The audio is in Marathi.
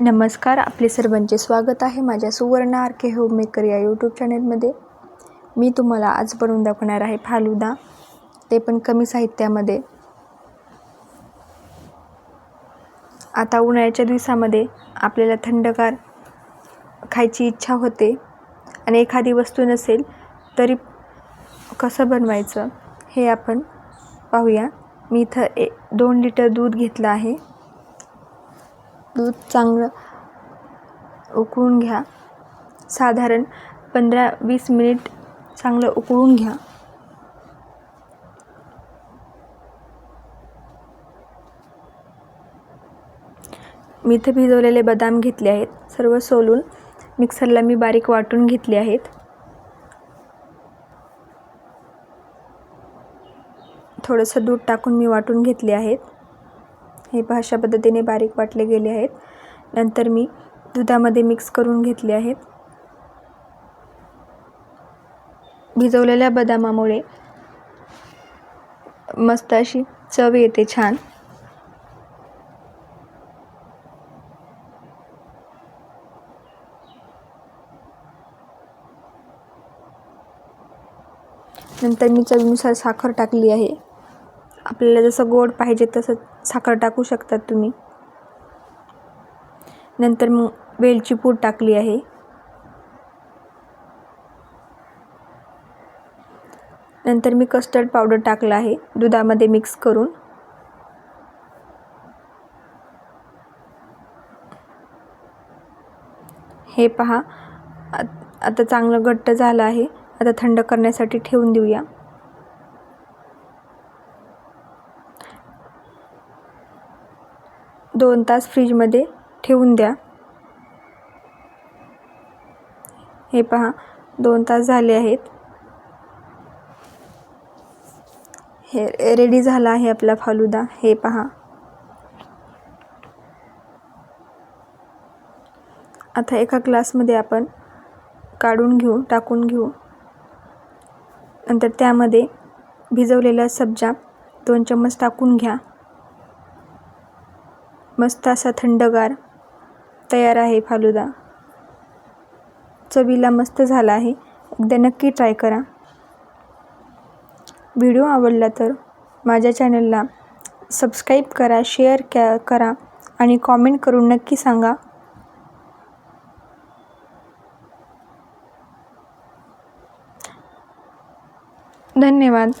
नमस्कार आपले सर्वांचे स्वागत आहे माझ्या सुवर्ण आर के होममेकर या यूट्यूब चॅनलमध्ये मी तुम्हाला आज बनवून दाखवणार आहे फालुदा. ते पण कमी साहित्यामध्ये. आता उन्हाळ्याच्या दिवसामध्ये आपल्याला थंडगार खायची इच्छा होते आणि एखादी वस्तू नसेल तरी कसं बनवायचं हे आपण पाहूया. मी इथं ए दोन लिटर दूध घेतलं आहे. दूध चांगलं उकळून घ्या. साधारण पंधरा वीस मिनिट चांगलं उकळून घ्या. मी इथे भिजवलेले बदाम घेतले आहेत. सर्व सोलून मिक्सरला मी बारीक वाटून घेतले आहेत. थोडंसं दूध टाकून मी वाटून घेतले आहेत. हे भाषा अशा पद्धतीने बारीक वाटले गेले आहेत. नंतर मी दुधामध्ये मिक्स करून घेतले आहेत भिजवलेल्या बदामामुळे मस्त अशी चव येते छान. नंतर मी चवीनुसार साखर टाकली आहे. आपल्याला जसं गोड पाहिजे तसं साखर टाकू शकतात तुम्ही. नंतर मग वेलची पूड टाकली आहे. नंतर मी कस्टर्ड पावडर टाकला आहे दुधामध्ये मिक्स करून. हे पहा आता चांगलं घट्ट झालं आहे आता थंड करण्यासाठी ठेवून देऊया. दोन तास फ्रीजमध्ये ठेवून द्या. हे पहा दोन तास झाले आहेत. हे रेडी झाला आहे आपला फालुदा. हे पहा. आता एका ग्लासमध्ये आपण काढून घेऊ टाकून घेऊ. नंतर त्यामध्ये भिजवलेल्या सब्जा दोन चम्मच टाकून घ्या. मस्त असा थंडगार तयार आहे फालुदा. चवीला मस्त झाला आहे. एकदा नक्की ट्राय करा. व्हिडिओ आवडला तर माझ्या चॅनलला सबस्क्राईब करा शेअर कॅ करा आणि कॉमेंट करून नक्की सांगा. धन्यवाद.